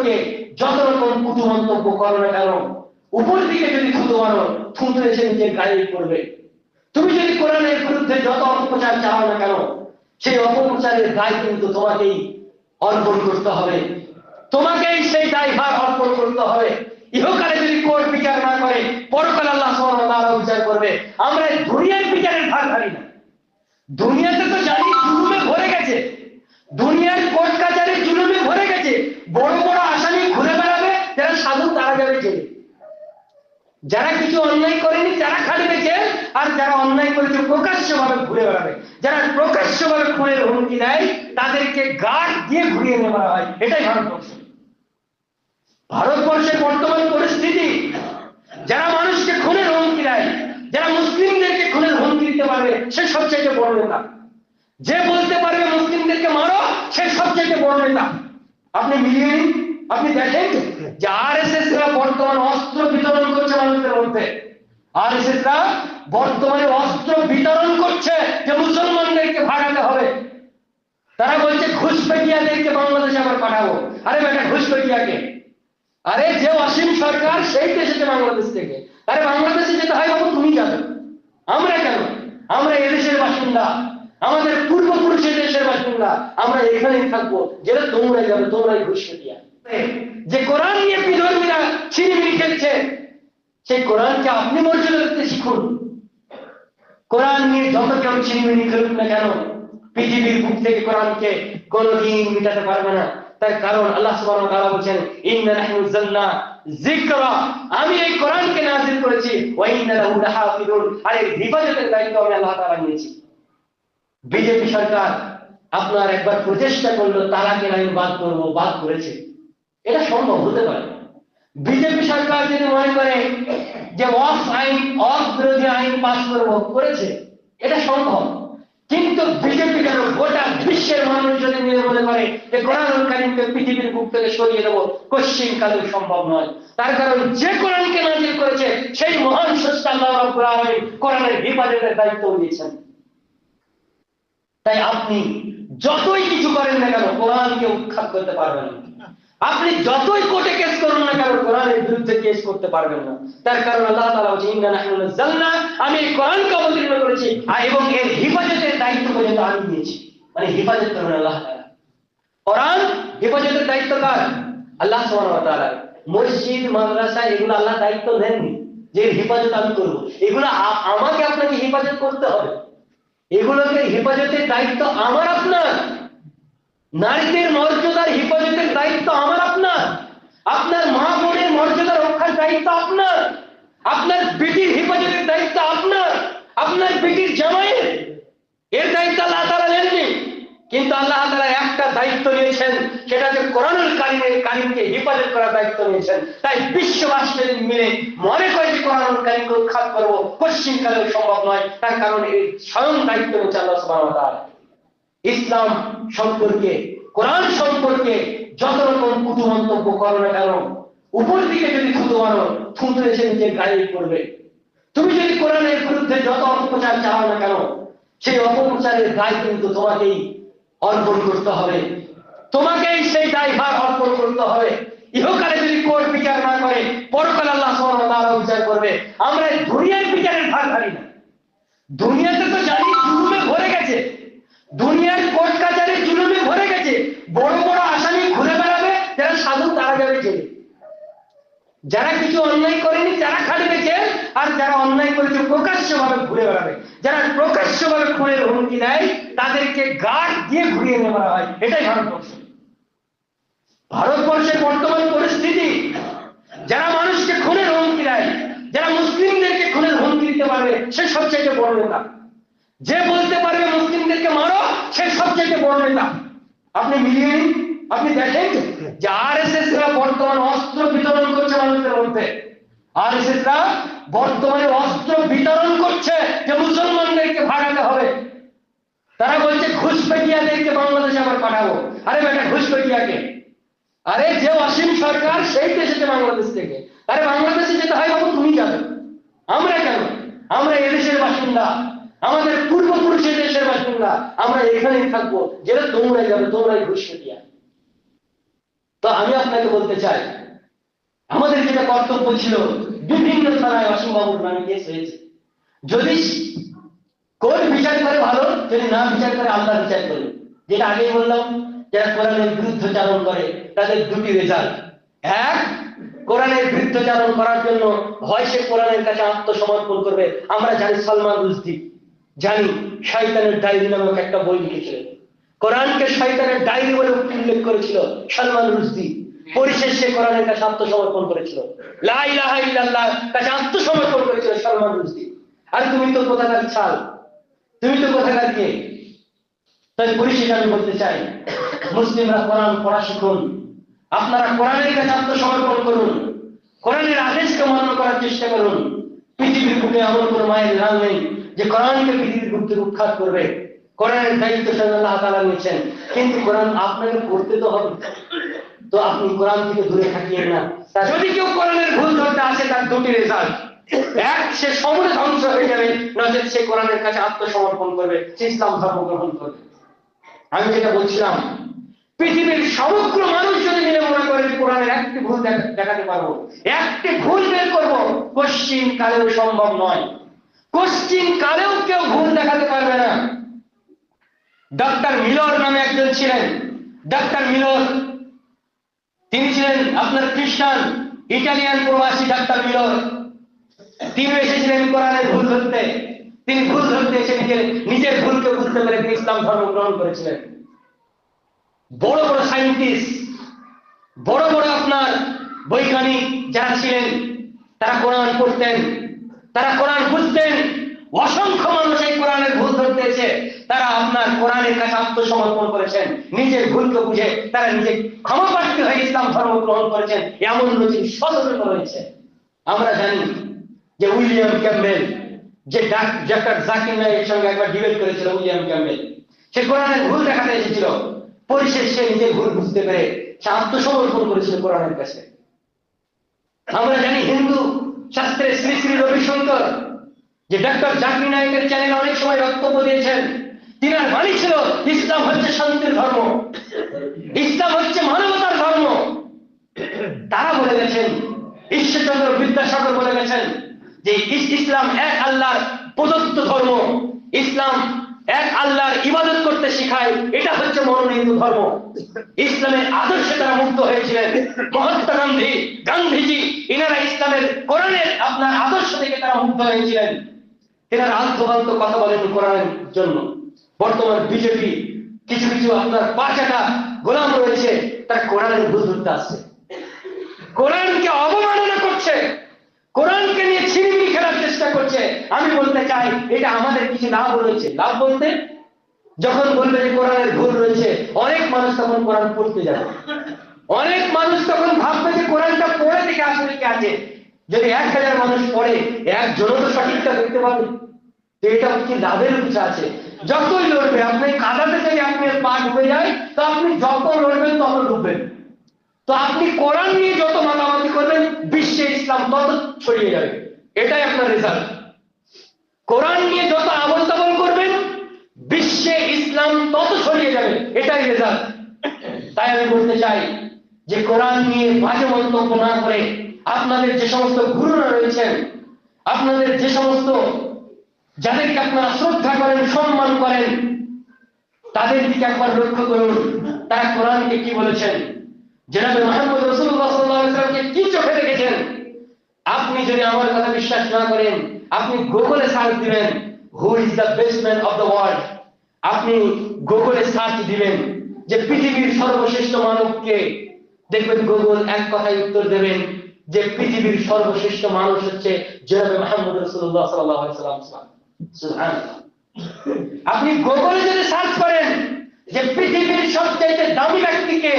সম্পর্কে যত রকম কুটু মন্তব্য করো না কেন উপর দিকে যদি থুতু মারো থুতু এসে নিজের গায়ে পড়বে তুমি যদি কোরআনের বিরুদ্ধে যত অপপ্রচার চাও না কেন, সেই অপপ্রচারের দায় কিন্তু তোমাকেই অর্পণ করতে হবে। তোমাকেই সেই দায়ভার অর্পণ করতে হবে। ইহকালে যদি কোর্ট বিচার না করে, পরকালে আল্লাহ সুবহানাহু বিচার করবে। আমরা দুনিয়ার বিচারের ভার ধারি না। দুনিয়াতে তো জানি জুলুমে ভরে গেছে দুনিয়ার কোর্ট কাচারি জুলুমে ভরে গেছে বড় বড় আসামি ঘুরে বেড়াবে যারা সাধু তারা যাবে জেলে যারা কিছু অন্যায় করেনি, তারা খাটবে জেল আর যারা অন্যায় করেছে, প্রকাশ্যভাবে ঘুরে বেড়াবে। যারা প্রকাশ্যভাবে খুনের হুমকি দেয়, তাদেরকে গার্ড দিয়ে ঘুরিয়ে নেওয়া হয়। এটাই ভারতবর্ষ। ভারতবর্ষের বর্তমান পরিস্থিতি, যারা মানুষকে খুনের হুমকি দেয়, যারা মুসলিমদেরকে খুনের হুমকি দিতে পারবে, সে সবচাইতে বড় নেতা। যে বলতে পারবে মুসলিমদেরকে মারো, সে সবচাইতে বড় নেতা। আপনি মিলিয়ে নিন। আপনি দেখেন যে আর এস এস রা বর্তমান অস্ত্র বিতরণ করছে মানুষদের মধ্যে। আর এস এস রা বর্তমানে অস্ত্র বিতরণ করছে যে মুসলমানদেরকে ভাগাতে হবে। তারা বলছে ঘুষপেটিয়াদেরকে বাংলাদেশে আবার পাঠাবো। আরে বেটা ঘুষপেটিয়াকে আরে যে অসীম সরকার, সেই এসেছে বাংলাদেশ থেকে। আরে বাংলাদেশে যেতে হয় বাবু, তুমি যাবে। আমরা কেন? আমরা এদেশের বাসিন্দা। আমাদের পূর্বপুরুষের দেশের বাসিন্দা। আমরা এখানেই থাকব। যেটা তোমরাই যাবে তোমরাই ঘুষপেটিয়া যে কোরআন নিয়ে বিধর্মীরা ছিনিমিনি খেলছে, সেই কোরআনকে আপনি মর্যাদা করতে শিখুন। কোরআন নিয়ে যত কেউ ছিনিমিনি খেলুক না কেন, পৃথিবীর বুক থেকে কোরআনকে কোনদিন মিটাতে পারবে না। তার কারণ আল্লাহ সুবহানাহু ওয়া তাআলা বলেন ইন্না নাহনু নাযালনা যিকরা। আমি এই কোরআনকে নাযিল করেছি, ওয়া ইন্না লাহু লাহাফিজুন। আর এর হিফাজতের দায়িত্ব আমি আল্লাহ তাআলা নিয়েছি। বিজেপি সরকার আপনার একবার প্রচেষ্টা করল তালাকের আইন বাদ করব, বাদ করেছে। এটা সম্ভব হতে পারে। বিজেপি সরকার যদি মনে করে যে অফ আইন অফ বিরোধী আইন পাস করব করেছে, এটা সম্ভব কিন্তু বিজেপি কেন গোটা বিশ্বের মানুষ যদি মিলে মনে করে যে কোরআনুল কারিমকে পৃথিবীর বুক থেকে সরিয়ে দেবো, কোশ্চিন কালেও সম্ভব নয়। তার কারণ যে কোরআনকে নাজিল করেছে, সেই মহান আলামিন কোরআনের হেফাজতের দায়িত্ব নিয়েছেন। তাই আপনি যতই কিছু করেন না কেন, কোরআনকে উৎখাত করতে পারবেন না। আপনি যতই কোর্টে কেস করুন না কেন, কোরআনের বিরুদ্ধে কেস করতে পারবেন না। তার কারণ আল্লাহ তাআলা বলছেন, ইন্না নাহনু নাযালনা আমি কোরআনকে অবতীর্ণ করেছি, আর এবং এর হেফাজতের দায়িত্ব পর্যন্ত আমি নিয়েছি। মানে হেফাজত করবেন আল্লাহ কোরআন হেফাজতের দায়িত্ব কার? আল্লাহ সুবহানাহু মসজিদ, মাদ্রাসা, এগুলো আল্লাহ দায়িত্ব দেননি। যে হেফাজত আমি করব, এগুলো আমাকে আপনাকে হেফাজত করতে হবে। এগুলোকে হেফাজতের দায়িত্ব আমার আপনার। নারীদের মর্যাদার হেফাজতের দায়িত্ব আমার আপনার। আপনার মা বোনের মর্যাদা রক্ষার দায়িত্ব আপনার। আপনার বেটির হেফাজতের দায়িত্ব আপনার। আপনার বেটির জামাইয়ের। এর দায়িত্ব আল্লাহ তারা নেননি। কিন্তু আল্লাহ তারা একটা দায়িত্ব নিয়েছেন, সেটা হচ্ছে কোরআনুল কারিমের কারিমকে হেফাজত করার দায়িত্ব নিয়েছেন। তাই বিশ্ববাসী মিলে মনে করে যে কোরআনুল কারিমকে উৎখাত করব পশ্চিম কালেও সম্ভব নয়। তার কারণ এই স্বয়ং দায়িত্ব নিয়েছে আল্লাহ তাআলা। ইসলাম সম্পর্কে, কোরআন সম্পর্কে যত রকম কুটু মন্তব্য করো না কেন, উপর দিকে যদি থুতু মারো, থুতু এসে নিজের গায়ে পড়বে তুমি যদি কোরআনের বিরুদ্ধে যত অপপ্রচার চাও না কেন, সেই অপপ্রচারের দায় কিন্তু তোমাকেই অর্পণ করতে হবে। তোমাকেই সেই দায়ভার অর্পণ করতে হবে। ইহকালে যদি কোর্ট বিচার না করে, পরকালে আল্লাহ তাআলা বিচার করবে। আমরা দুনিয়ার বিচারের ভার ধারি না। দুনিয়াতে তো জানি জুলুমে ভরে গেছে। দুনিয়ার কোর্ট কাচারি জুলুমে ভরে গেছে। বড় বড় আসামি ঘুরে বেড়াবে, যারা সাধু তারা যাবে জেলে। যারা কিছু অন্যায় করেনি, তারা খাটবে জেল আর যারা অন্যায় করেছে, প্রকাশ্যভাবে ঘুরে বেড়াবে। যারা প্রকাশ্যভাবে খুনের হুমকি দেয়, তাদেরকে গার্ড দিয়ে ঘুরিয়ে নেওয়া হয়। এটাই ভারতবর্ষ। ভারতবর্ষের বর্তমান পরিস্থিতি, যারা মানুষকে খুনের হুমকি দেয়, যারা মুসলিমদেরকে খুনের হুমকি দিতে পারবে, সে সবচাইতে বড় নেতা। যে বলতে পারবে মুসলিমদেরকে মারো, সে সবচাইতে বড় নেতা। আপনি মিলিয়ে নিন। আপনি দেখেন যে আর এস এস রা বর্তমান অস্ত্র বিতরণ করছে মানুষদের মধ্যে। আর এস এস রা বর্তমানে অস্ত্র বিতরণ করছে যে মুসলমানদেরকে ভাগাতে হবে। তারা বলছে ঘুষপেটিয়াদেরকে বাংলাদেশে আবার পাঠাবো। আরে বেটা ঘুষপেটিয়াকে আরে যে অসীম সরকার, সেই এসেছে বাংলাদেশ থেকে। আরে বাংলাদেশে যেতে হয় বাবু, তুমি যাবে। আমরা কেন? আমরা এদেশের বাসিন্দা। আমাদের পূর্বপুরুষের দেশের বাসিন্দা, আমরা এখানেই থাকব, যেটা তোমরাই যাবে তোমরাই ঘুষপেটিয়া তো আমি আপনাকে বলতে চাই, আমাদের যেটা কর্তব্য ছিল, বিভিন্ন থানায় অসীম বাবুর নামে কেস হয়েছে। যদি কোন বিচার করে ভালো, যদি না বিচার করে, আল্লাহ বিচার করে যেটা আগেই বললাম, যারা কোরআনের বিরুদ্ধচারণ করে, তাদের দুটি রেজাল্ট এক, কোরআনের বিরুদ্ধচারণ করার জন্য হয় সে কোরআনের কাছে আত্মসমর্পণ করবে। আমরা জানি সলমান রুজদি জানি শয়তানের ডায়েরি নামক একটা বই লিখেছিলেন কোরআনকে শয়তানের ডায়েরি বলে উল্লেখ করেছিল সলমান রুজদি পরিশেষে কোরআনের কাছে আত্মসমর্পণ করেছিল। লা ইলাহা ইল্লাল্লাহ কাছে আত্মসমর্পণ করেছিল সলমান রুজদি আর তুমি তো কোথাকার ছাল? তুমি তো কোথাকার কে? তাই পরিশেষে আমি বলতে চাই, মুসলিমরা কোরআন পড়া শিখুন। আপনারা কোরআনের কাছে আত্মসমর্পণ করুন। কোরআনের আদেশকে মান্য করার চেষ্টা করুন। পৃথিবীর বুকে এমন কোনো মায়ের লাল নেই যে কোরআনকে পৃথিবীর বুকে উৎখাত করবে। কোরআনের দায়িত্ব স্বয়ং আল্লাহ তাআলা নিয়েছেন। কিন্তু কোরআন আপনাকে পড়তে তো হবে। তো আপনি কোরআন থেকে দূরে থাকিয়েন না। যদি কেউ কোরআনের ভুল ধরতে আসে, তার দুটি রেজাল্ট এক, সে সমূলে ধ্বংস হয়ে যাবে নচেত সে কোরআনের কাছে আত্মসমর্পণ করবে, সে ইসলাম ধর্ম গ্রহণ করবে। আমি যেটা বলছিলাম, পৃথিবীর সমগ্র মানুষ যদি মিলে মনে করে কোরআনের একটি ভুল দেখাতে পারব, একটি ভুল বের করব পশ্চিম কালেও সম্ভব নয়। পশ্চিম কালেও কেউ ভুল দেখাতে পারবে না। ডক্টর মিলর নামে একজন ছিলেন। ডক্টর মিলর, তিনি ছিলেন আপনার খ্রিস্টান, ইটালিয়ান প্রবাসী ডাক্তার মিলর। তিনি এসেছিলেন কোরআনের ভুল ধরতে। তিনি ভুল ধরতে এসে নিজের নিজের ভুলকে বুঝতে পেরে তিনি ইসলাম ধর্ম গ্রহণ করেছিলেন। বড় বড় সায়েন্টিস্ট বড় বড় আপনার বৈজ্ঞানিক যারা ছিলেন, তারা কোরআন পড়তেন। তারা কোরআন বুঝতেন অসংখ্য মানুষ এই কোরআনের ভুল ধরতে এসে তারা আপনার কোরআনের কাছে আত্মসমর্পণ করেছেন। নিজের ভুলকে বুঝে তারা নিজে ক্ষমা প্রার্থী হয়ে ইসলাম ধর্ম গ্রহণ করেছেন। এমন নজির সচেতন রয়েছে। আমরা জানি যে উইলিয়াম ক্যাম্বেল যে ডাক্তার জাকির নায়েকের সঙ্গে একবার ডিবেট করেছিল উইলিয়াম ক্যাম্বেল সে কোরআনের ভুল দেখাতে এসেছিল। পরিশেষ সে নিজের ভুল বুঝতে পেরে সে আত্মসমর্পণ করেছিল কোরআনের কাছে। আমরা শাস্ত্রে শ্রী শ্রী রবিশঙ্কর, যে ডক্টর জাকির নায়কের চ্যানেল অনেক সময় বক্তব্য দিয়েছেন, তিনার বাণী ছিল, ইসলাম হচ্ছে শান্তির ধর্ম। ইসলাম হচ্ছে মানবতার ধর্ম। তারা বলে গেছেন, ঈশ্বরচন্দ্র বিদ্যাসাগর বলে গেছেন যে ইস- ইসলাম এক আল্লাহর প্রদত্ত ধর্ম। ইসলাম এক আল্লাহর ইবাদত করতে শেখায়, এটা হচ্ছে মনোনীত ধর্ম। ইসলামের আদর্শে তারা মুক্ত হয়েছিলেন। মহাত্মা গান্ধী, গান্ধীজি এনারা ইসলামের কোরআনের আপনার আদর্শ থেকে তারা মুক্ত হয়েছিলেন। এনারা আলতো ফালতো কথা বলেন কোরআনের জন্য। বর্তমান বিজেপি কিছু কিছু আপনার পাঁচাটা গোলাম রয়েছে, তারা কোরআনের ভুল আসছে। কোরআনকে অবমাননা করছে। কোরআনকে নিয়ে ছিনিমিনি খেলার চেষ্টা করছে। আমি বলতে চাই, এটা আমাদের কিছু লাভ রয়েছে। লাভ বলতে, যখন বলবে যে কোরআনের ভুল রয়েছে, অনেক মানুষ তখন কোরআন পড়তে যাবে। অনেক মানুষ তখন ভাববে যে কোরআনটা পড়ে দেখে আসলে কি আছে। যদি এক হাজার মানুষ পড়ে, একজনও তো সঠিকটা দেখতে পাবে। তো এটা কি লাভের কিছু আছে। যতই লড়বে, আপনি কাদাতে যদি আপনার পা ডুবে যায় তো আপনি যত লড়বেন তত ডুববেন। তো আপনি কোরআন নিয়ে যত মাতামাতি করবেন, বিশ্বে ইসলাম তত ছড়িয়ে যাবে। এটাই আপনার রেজাল্ট কোরআন নিয়ে যত আবল তাবল করবেন, বিশ্বে ইসলাম তত ছড়িয়ে যাবে। এটাই রেজাল্ট তাই আমি বলতে চাই যে কোরআন নিয়ে বাজে মন্তব্য না করে আপনাদের যে সমস্ত গুরুরা রয়েছেন, আপনাদের যে সমস্ত যাদেরকে আপনারা শ্রদ্ধা করেন, সম্মান করেন, তাদের দিকে একবার লক্ষ্য করুন, তারা কোরআনকে কি বলেছেন? জেনাবে মোহাম্মদ রসুল্লাহ সাল্লাহ ইসলামকে কি চোখে দেখেছেন? আপনি যদি আমার কথা বিশ্বাস না করেন, আপনি গুগলে সার্চ দিবেন who is the best man of the world আপনি গুগলে সার্চ দিবেন যে পৃথিবীর সর্বশ্রেষ্ঠ মানবকে। দেখবেন গুগল এক কথায় উত্তর দেবেন যে পৃথিবীর সর্বশ্রেষ্ঠ মানুষ হচ্ছে জেনাবে মোহাম্মদ রসুল্লাহ সাল্লাহ সাল্লাম আপনি গুগলে যদি সার্চ করেন যে পৃথিবীর সবচাইতে দামি ব্যক্তিকে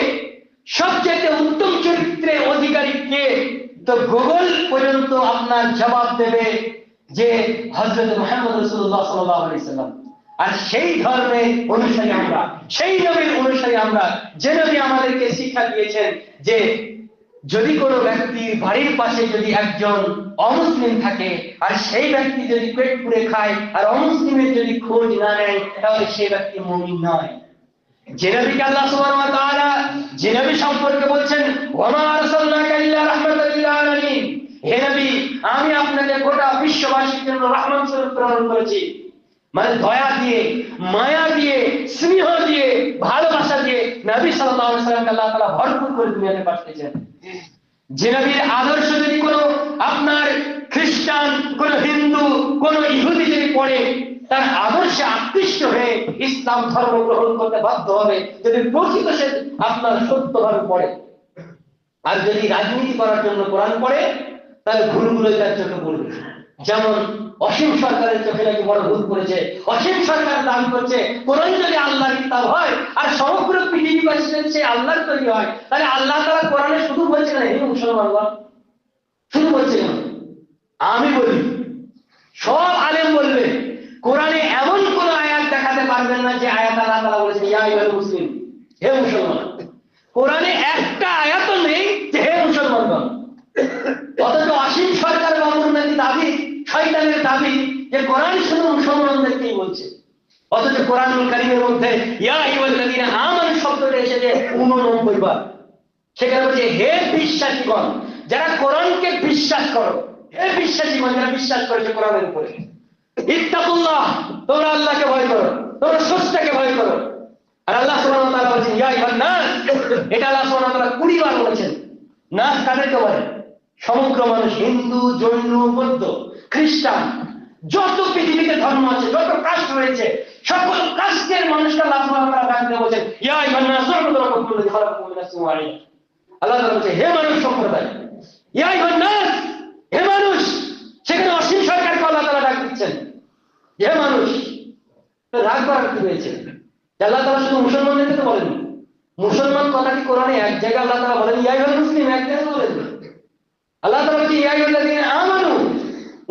সবচাইতে উত্তম চরিত্রের অধিকারী কে তো গুগল পর্যন্ত আপনার জবাব দেবে যে হজরত মোহাম্মদ রসুল্লাহ সাল্লাম। আর সেই ধর্মের অনুসারী আমরা, সেই নবীর অনুসারী আমরা, যে নবী আমাদেরকে শিক্ষা দিয়েছেন যে যদি কোনো ব্যক্তির বাড়ির পাশে যদি একজন অমুসলিম থাকে, আর সেই ব্যক্তি যদি পেট পুড়ে খায়, আর অমুসলিমের যদি খোঁজ না নেয়, তাহলে সেই ব্যক্তি মুমিন নয়। যে আল্লাহ সুবহান ওয়া তাআলা যে সম্পর্কে বলছেন ওয়া মা আরসালনাকা ইল্লা রাহমাতাল লিল আলামিন। হে নবী, আমি আপনাকে গোটা বিশ্ববাসীর জন্য রহমান স্বরূপ প্রেরণ করেছি। মানে দয়া দিয়ে, মায়া দিয়ে, স্নেহ দিয়ে, ভালোবাসা দিয়ে নবী সাল্লাল্লাহু আলাইহি সাল্লামকে আল্লাহ তাআলা ভরপুর করে দুনিয়াতে পাঠিয়েছেন। যে নবীর আদর্শ যদি কোনো আপনার খ্রিস্টান, কোন হিন্দু, কোন ইহুদি যদি পড়ে তার আদর্শে আকৃষ্ট হয়ে ইসলাম ধর্ম গ্রহণ করতে বাধ্য হবে যদি প্রকৃত সে আপনার সত্যভাবে পড়ে। আর যদি রাজনীতি করার জন্য কোরআন পড়ে, তাহলে ভুলগুলো তার চোখে পড়বে। যেমন অসীম সরকারের চোখে নাকি বড় ভুল করেছে। অসীম সরকার দান করছে। কোরআন যদি আল্লাহর কিতাব হয়, আর সমগ্র পৃথিবীবাসী যদি সে আল্লাহর তৈরি হয়, তাহলে আল্লাহ তারা কোরআনে শুধু বলছে না, হে মুসলমান শুধু বলছে না। আমি বলি, সব আলেম বলবে কোরআনে এমন কোন আয়াত দেখাতে পারবেন না যে আয়াত আল্লাহ তাআলা বলেছেন, ইয়া আইয়ুহাল মুসলিম, হে মুসলমান, কোরআনে একটা আয়াতও নেই যে হে মুসলমানগণ। অথচ অসীম সরকার বাবুর নাকি দাবি, শয়তানের দাবি যে কোরআন শুধু মুসলমানদেরকেই বলছে। অথচ কোরআনুল কারিমের মধ্যে, ইয়া আইয়ুহাল্লাযীনা আমানু শব্দটা এসেছে 89 বার। সেখানে বলছে, হে বিশ্বাসীগণ, যারা কোরআনকে বিশ্বাস করো, হে বিশ্বাসীগণ, যারা বিশ্বাস করেছে কোরআনের উপরে ইত্তাকুল্লাহ, তোমরা আল্লাহকে ভয় করো, তোমরা স্রষ্টাকে ভয় করো। আর আল্লাহ সুবহানাহু ওয়া তাআলা বলেছেন, ইয়া আইয়ুহান নাস এটা আল্লাহ সুবহানাহু ওয়া তাআলা 20 বার বলেছেন। নাস কাদেরকে বলে? সমগ্র মানুষ, হিন্দু, জৈন, বৌদ্ধ, খ্রিস্টান, যত পৃথিবীতে ধর্ম আছে, যত কাস্ট রয়েছে, সকল কাস্টের মানুষকে আল্লাহ সুবহানাহু ওয়া তাআলা বলেছেন, ইয়া আইয়ুহান নাস রাব্বাকুম আল্লাযী খালাকাকুম মিন নাফসিন ওয়াহিদা আল্লাহ তাআলা বলছে হে মানুষ সম্প্রদায়, ইয়া আইয়ুহান নাস, হে মানুষ, সেখানে অসীম সরকারকে আল্লাহ তাআলা ডাক দিচ্ছেন হে মানুষ রাগ কি হয়েছে? আল্লাহ তাআলা শুধু মুসলমানদেরকে তো বলেন মুসলমান কথাটি কোরআনে এক জায়গায় আল্লাহ তাআলা বলেন, ইয়া আইয়ুহাল মুসলিম এক জায়গায় বলেন। আল্লাহ তাআলা বলছে ইয়া আইয়ুহাল্লাযীনা আমানু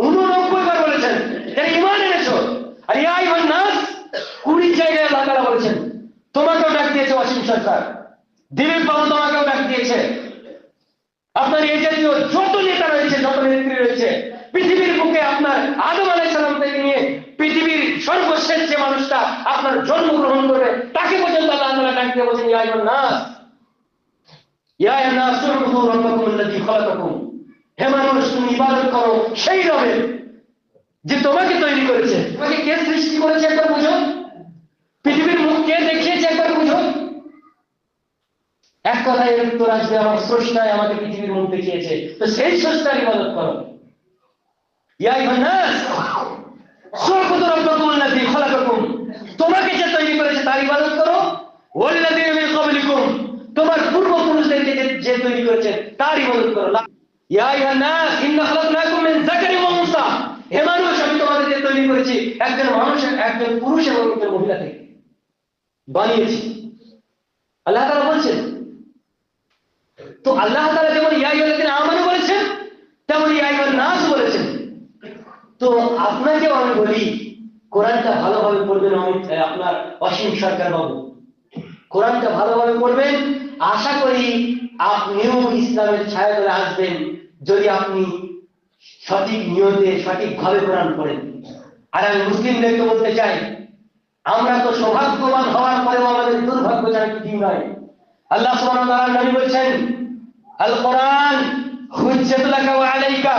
89 বার বলেছেন। যারা ঈমান এনেছো। আর ইয়া আইয়ুহান নাস 20 জায়গায় আল্লাহ তাআলা বলেছেন, তোমাকেও ডাক দিয়েছে অসীম সরকার। দিলীপ বাবু তোমাকেও ডাক দিয়েছে। আপনার এই জাতীয় যত নেতা রয়েছে, যত নেত্রী রয়েছে, পৃথিবীর বুকে আপনার আদম আলাই সালাম থেকে নিয়ে পৃথিবীর সর্বশেষ যে মানুষটা আপনার জন্মগ্রহণ করবে তাকে পর্যন্ত আল্লাহ তাআলা ডাক দিয়ে বলছেন, ইয়া নাস ইয়া নাস উবুদু রাব্বাকুম আল্লাযী খালাকাকুম। হে মানুষ, তুমি ইবাদত করো, সেই রবের যে তোমাকে তৈরি করেছে, তোমাকে কে সৃষ্টি করেছে একবার বুঝো? পৃথিবীর মুখ কে দেখিয়েছে একবার বুঝো? এক কথায় এর উত্তর আসবে, আমার স্রষ্টায় আমাকে পৃথিবীর মুখ দেখিয়েছে। তো সেই স্রষ্টার ইবাদত করো। ইয়া নাস সুরকুতু রাব্বাকুম আল্লাযী খালাকাকুম তোমাকে যে তৈরি করেছে তার ইবাদত করো। তোমার পূর্বপুরুষদেরকে যে- তৈরি করেছে তার ইবাদত করো। করেছি, একজন একজন পুরুষ এবং আল্লাহ তো যেমন ইয়া বলেছেন, তেমন ইয়া আইয়ুহান নাস বলেছেন। তো আপনাকেও আমি বলি, কোরআনটা ভালোভাবে পড়বেন অমিত আপনার অসীম সরকার বাবু কোরআনটা ভালোভাবে পড়বেন। আশা করি আপনিও ইসলামের ছায়া তলে আসবেন যদি আপনি সঠিক নিয়তে, সঠিকভাবে কোরআন পড়েন। আর আমি মুসলিমদেরকে বলতে চাই, আমরা তো সৌভাগ্যবান হওয়ার পরেও আমাদের দুর্ভাগ্য ছাড়া কিছু নয়। আল্লাহ সুবহানাহু ওয়া তাআলা নবী বলছেন আল কোরআন হুজ্জাতুল ওয়া আলাইকা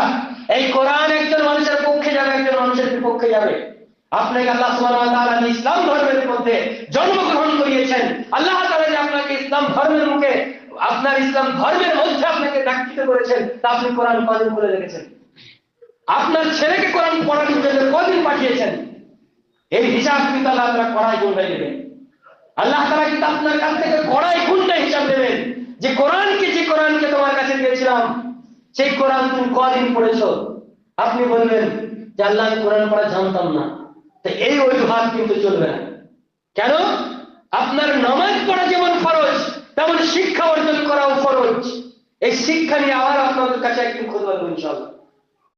এই কোরআন একজন মানুষের পক্ষে যাবে, একজন মানুষের বিপক্ষে যাবে। আপনাকে আল্লাহ সুবহানাহু ইসলাম ধর্মের মধ্যে জন্মগ্রহণ করিয়েছেন, আল্লাহ তাআলা যে আপনাকে ইসলাম ধর্মের মুখে, আপনার ইসলাম ধর্মের মধ্যে আপনাকে ডাকিত করেছেন, তা আপনি কোরআন কদিন করে রেখেছেন আপনার ছেলেকে কোরআন পড়ার জন্য কদিন পাঠিয়েছেন? এই হিসাব কিন্তু আল্লাহ তাআলা কড়াই গুণাই দেবেন। আল্লাহ তাআলা কিন্তু আপনার কাছ থেকে কড়াই গুণটা হিসাব দেবেন যে কোরআনকে যে কোরআনকে তোমার কাছে দিয়েছিলাম সেই কোরআন তুমি কদিন পড়েছ? আপনি বলবেন যে আল্লাহ, আমি কোরআন পড়া জানতাম না। তো এই অজুহাত কিন্তু চলবে না। কেন? আপনার নামাজ পড়া যেমন ফরজ, তেমন শিক্ষা অর্জন করাও ফরজ। এই শিক্ষা নিয়ে আবার আপনাদের কাছে একদিন খুঁজে ইনশাআল্লাহ।